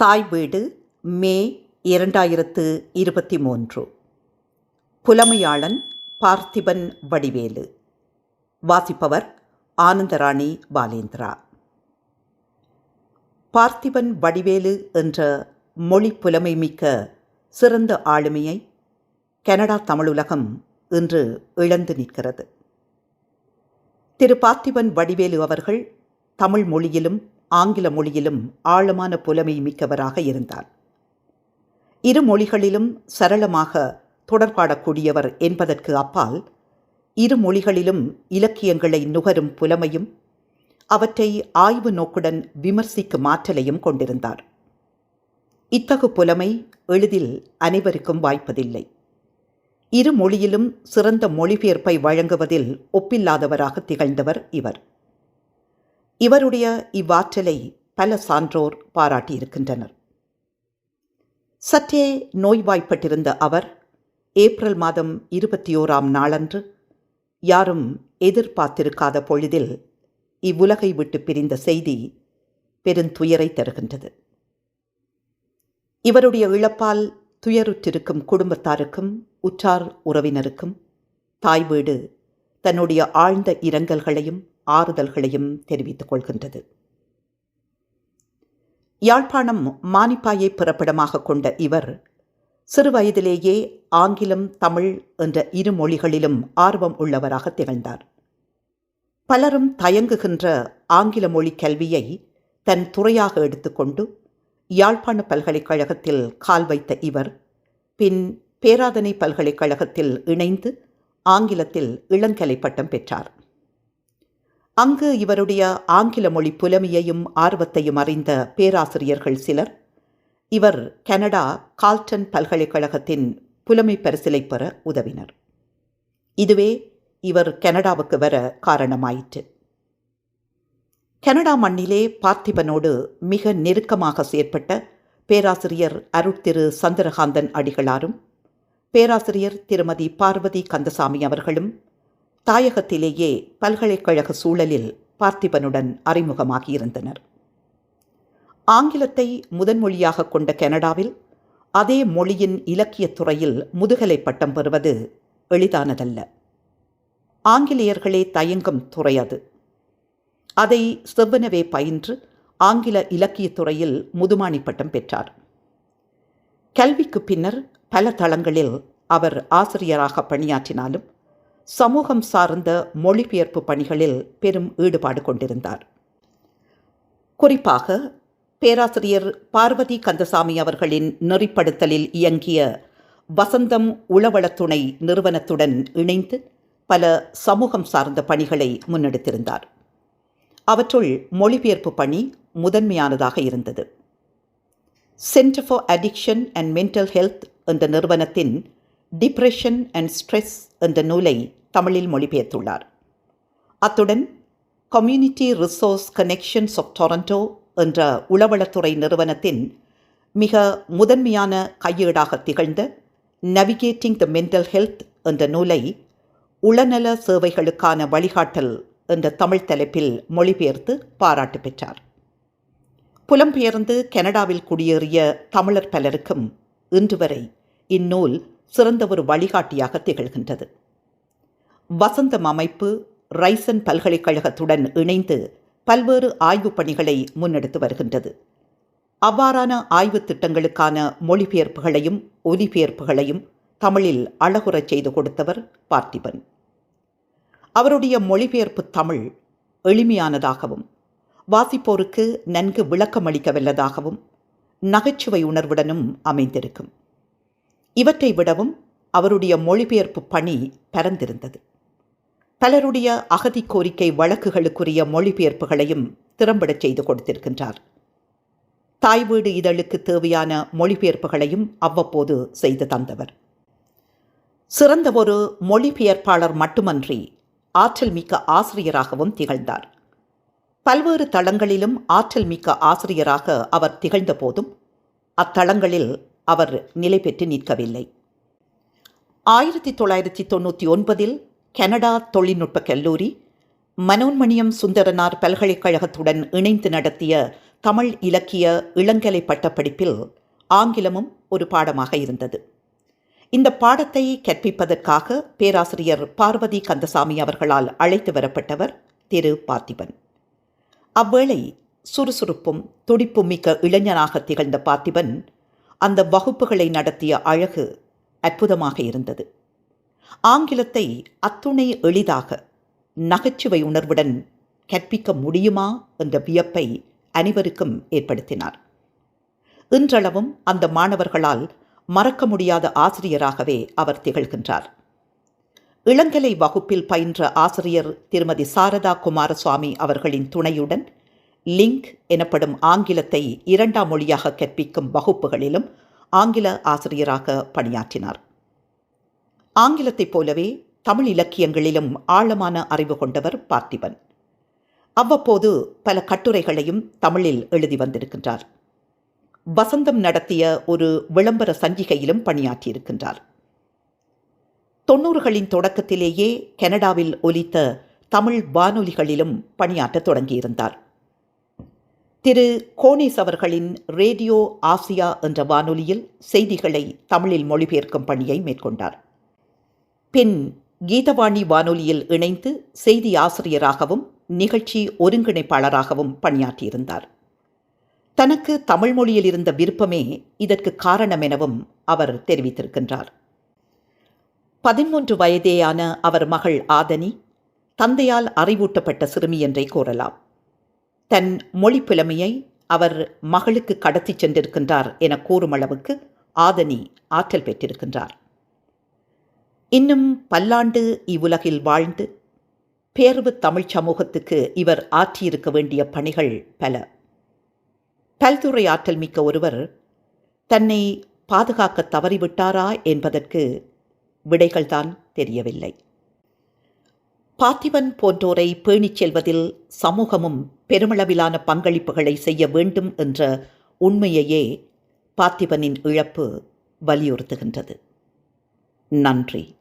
தாய் வீடு மே இரண்டாயிரத்து இருபத்தி மூன்று புலமையாளன் பார்த்திபன் வடிவேலு. வாசிப்பவர் ஆனந்தராணி பாலேந்திரா. பார்த்திபன் வடிவேலு என்ற மொழி புலமை மிக்க சிறந்த ஆளுமையை கனடா தமிழுலகம் இன்று இழந்து நிற்கிறது. திரு பார்த்திபன் வடிவேலு அவர்கள் தமிழ் மொழியிலும் ஆங்கில மொழியிலும் ஆழமான புலமை மிக்கவராக இருந்தார். இரு மொழிகளிலும் சரளமாக தொடர்பாடக்கூடியவர் என்பதற்கு அப்பால் இரு மொழிகளிலும் இலக்கியங்களை நுகரும் புலமையும் அவற்றை ஆய்வு நோக்குடன் விமர்சிக்கும் ஆற்றலையும் கொண்டிருந்தார். இத்தகு புலமை எளிதில் அனைவருக்கும் வாய்ப்பதில்லை. இரு மொழியிலும் சிறந்த மொழிபெயர்ப்பை வழங்குவதில் ஒப்பில்லாதவராக திகழ்ந்தவர் இவர். இவருடைய இவ்வாற்றலை பல சான்றோர் பாராட்டியிருக்கின்றனர். சற்றே நோய்வாய்ப்பட்டிருந்த அவர் ஏப்ரல் மாதம் இருபத்தி ஓராம் நாளன்று யாரும் எதிர்பார்த்திருக்காத பொழுதில் இவ்வுலகை விட்டு பிரிந்த செய்தி பெருந்துயரை தருகின்றது. இவருடைய இழப்பால் துயருற்றிருக்கும் குடும்பத்தாருக்கும் உற்றார் உறவினருக்கும் தாய் வீடு தன்னுடைய ஆழ்ந்த இரங்கல்களையும் ஆறுதல்களையும் தெரிவித்துக் கொள்கின்றது. யாழ்ப்பாணம் மானிப்பாயை பிறப்பிடமாக கொண்ட இவர் சிறுவயதிலேயே ஆங்கிலம் தமிழ் என்ற இரு மொழிகளிலும் ஆர்வம் உள்ளவராக திகழ்ந்தார். பலரும் தயங்குகின்ற ஆங்கில மொழி கல்வியை தன் துறையாக எடுத்துக்கொண்டு யாழ்ப்பாண பல்கலைக்கழகத்தில் கால் வைத்த இவர் பின் பேராதனை பல்கலைக்கழகத்தில் இணைந்து ஆங்கிலத்தில் இளங்கலை பட்டம் பெற்றார். அங்கு இவருடைய ஆங்கில மொழி புலமையையும் ஆர்வத்தையும் அறிந்த பேராசிரியர்கள் சிலர். இவர் கனடா கால்டன் பல்கலைக்கழகத்தின் புலமை பரிசிலை பெற உதவினர். இதுவே இவர் கனடாவுக்கு வர காரணமாயிற்று. கனடா மண்ணிலே பார்த்திபனோடு மிக நெருக்கமாக செயற்பட்ட பேராசிரியர் அருட்திரு சந்திரகாந்தன் அடிகளாரும் பேராசிரியர் திருமதி பார்வதி கந்தசாமி அவர்களும் தாயகத்திலேயே பல்கலைக்கழக சூழலில் பார்த்திபனுடன் அறிமுகமாகியிருந்தனர். ஆங்கிலத்தை முதன்மொழியாக கொண்ட கனடாவில் அதே மொழியின் இலக்கியத் துறையில் முதுகலை பட்டம் பெறுவது எளிதானதல்ல. ஆங்கிலேயர்களே தயங்கும் துறை அது. அதை செவ்வனவே பயின்று ஆங்கில இலக்கியத் துறையில் முதுமானி பட்டம் பெற்றார். கல்விக்கு பின்னர் பல தளங்களில் அவர் ஆசிரியராக பணியாற்றினாலும் சமூகம் சார்ந்த மொழிபெயர்ப்பு பணிகளில் பெரும் ஈடுபாடு கொண்டிருந்தார். குறிப்பாக பேராசிரியர் பார்வதி கந்தசாமி அவர்களின் நெறிப்படுத்தலில் இயங்கிய வசந்தம் உளவளத்துணை நிறுவனத்துடன் இணைந்து பல சமூகம் சார்ந்த பணிகளை முன்னெடுத்திருந்தார். அவற்றுள் மொழிபெயர்ப்பு பணி முதன்மையானதாக இருந்தது. Centre for Addiction and Mental Health என்ற நிறுவனத்தின் டிப்ரெஷன் அண்ட் ஸ்ட்ரெஸ் என்ற நூலை தமிழில் மொழிபெயர்த்துள்ளார். அத்துடன் community resource connections of Toronto என்ற உளவளத்துறை நிறுவனத்தின் மிக முதன்மையான கையேடாக திகழ்ந்த நவிகேட்டிங் த மென்டல் ஹெல்த் என்ற நூலை உளநல சேவைகளுக்கான வழிகாட்டல் என்ற தமிழ் தலைப்பில் மொழிபெயர்த்து பாராட்டு பெற்றார். புலம்பெயர்ந்து கனடாவில் குடியேறிய தமிழர் பலருக்கும் இன்று வரை இந்நூல் சிறந்த ஒரு வழிகாட்டியாக திகழ்கின்றது. வசந்தம் அமைப்பு ரைசன் பல்கலைக்கழகத்துடன் இணைந்து பல்வேறு ஆய்வுப் பணிகளை முன்னெடுத்து வருகின்றது. அவ்வாறான ஆய்வுத் திட்டங்களுக்கான மொழிபெயர்ப்புகளையும் ஒலிபெயர்ப்புகளையும் தமிழில் அழகுறச் செய்து கொடுத்தவர் பார்த்திபன். அவருடைய மொழிபெயர்ப்பு தமிழ் எளிமையானதாகவும் வாசிப்போருக்கு நன்கு விளக்கமளிக்க வல்லதாகவும் நகைச்சுவை உணர்வுடனும் அமைந்திருக்கும். இவற்றை விடவும் அவருடைய மொழிபெயர்ப்பு பணி பரந்திருந்தது. பலருடைய அகதி கோரிக்கை வழக்குகளுக்குரிய மொழிபெயர்ப்புகளையும் திறம்படச் செய்து கொடுத்திருக்கின்றார். தாய் வீடு இதழுக்கு தேவையான மொழிபெயர்ப்புகளையும் அவ்வப்போது செய்து தந்தவர். சிறந்த ஒரு மொழிபெயர்ப்பாளர் மட்டுமன்றி ஆற்றல் மிக்க ஆசிரியராகவும் திகழ்ந்தார். பல்வேறு தளங்களிலும் ஆற்றல் மிக்க ஆசிரியராக அவர் திகழ்ந்த போதும் அத்தளங்களில் அவர் நிலை பெற்று நிற்கவில்லை. ஆயிரத்தி தொள்ளாயிரத்தி தொண்ணூற்றி ஒன்பதில் கனடா தொழில்நுட்ப கல்லூரி மனோன்மணியம் சுந்தரனார் பல்கலைக்கழகத்துடன் இணைந்து நடத்திய தமிழ் இலக்கிய இளங்கலை பட்டப்படிப்பில் ஆங்கிலமும் ஒரு பாடமாக இருந்தது. இந்த பாடத்தை கற்பிப்பதற்காக பேராசிரியர் பார்வதி கந்தசாமி அவர்களால் அழைத்து வரப்பட்டவர் திரு. பார்த்திபன். அவ்வேளை சுறுசுறுப்பும் துடிப்பும் மிக்க இளைஞனாக திகழ்ந்த பார்த்திபன் அந்த வகுப்புகளை நடத்திய அழகு அற்புதமாக இருந்தது. ஆங்கிலத்தை அத்துணை எளிதாக நகைச்சுவை உணர்வுடன் கற்பிக்க முடியுமா என்ற வியப்பை அனைவருக்கும் ஏற்படுத்தினார். இன்றளவும் அந்த மாணவர்களால் மறக்க முடியாத ஆசிரியராகவே அவர் திகழ்கின்றார். இளங்கலை வகுப்பில் பயின்ற ஆசிரியர் திருமதி சாரதா குமாரசுவாமி அவர்களின் துணையுடன் லிங்க் எனப்படும் ஆங்கிலத்தை இரண்டாம் மொழியாக கற்பிக்கும் வகுப்புகளிலும் ஆங்கில ஆசிரியராக பணியாற்றினார். ஆங்கிலத்தைப் போலவே தமிழ் இலக்கியங்களிலும் ஆழமான அறிவு கொண்டவர் பார்த்திபன். அவ்வப்போது பல கட்டுரைகளையும் தமிழில் எழுதி வந்திருக்கின்றார். வசந்தம் நடத்திய ஒரு விளம்பர சஞ்சிகையிலும் பணியாற்றியிருக்கின்றார். தொன்னூறுகளின் தொடக்கத்திலேயே கனடாவில் ஒலித்த தமிழ் வானொலிகளிலும் பணியாற்றத் தொடங்கியிருந்தார். திரு. கோனேஸ் அவர்களின் ரேடியோ ஆசியா என்ற வானொலியில் செய்திகளை தமிழில் மொழிபெயர்க்கும் பணியை மேற்கொண்டார். பின் கீதவாணி வானொலியில் இணைந்து செய்தி ஆசிரியராகவும் நிகழ்ச்சி ஒருங்கிணைப்பாளராகவும் பணியாற்றியிருந்தார். தனக்கு தமிழ் மொழியில் இருந்த விருப்பமே இதற்கு காரணம் எனவும் அவர் தெரிவித்திருக்கின்றார். பதிமூன்று வயதேயான அவர் மகள் ஆதனி தந்தையால் அறிவூட்டப்பட்ட சிறுமி என்றே கூறலாம். தன் மொழி புலமையை அவர் மகளுக்கு கடத்திச் சென்றிருக்கின்றார் என கூறும் அளவுக்கு ஆதனி ஆற்றல் பெற்றிருக்கின்றார். இன்னும் பல்லாண்டு இவ்வுலகில் வாழ்ந்து பேர்வு தமிழ் சமூகத்துக்கு இவர் ஆற்றியிருக்க வேண்டிய பணிகள் பல. பல்துறை ஆற்றல் மிக்க ஒருவர் தன்னை பாதுகாக்க தவறிவிட்டாரா என்பதற்கு விடைகள்தான் தெரியவில்லை. பார்த்திபன் போன்றோரை பேணிச் செல்வதில் சமூகமும் பெருமளவிலான பங்களிப்புகளை செய்ய வேண்டும் என்ற உண்மையையே பார்த்திபனின் இழப்பு வலியுறுத்துகின்றது. நன்றி.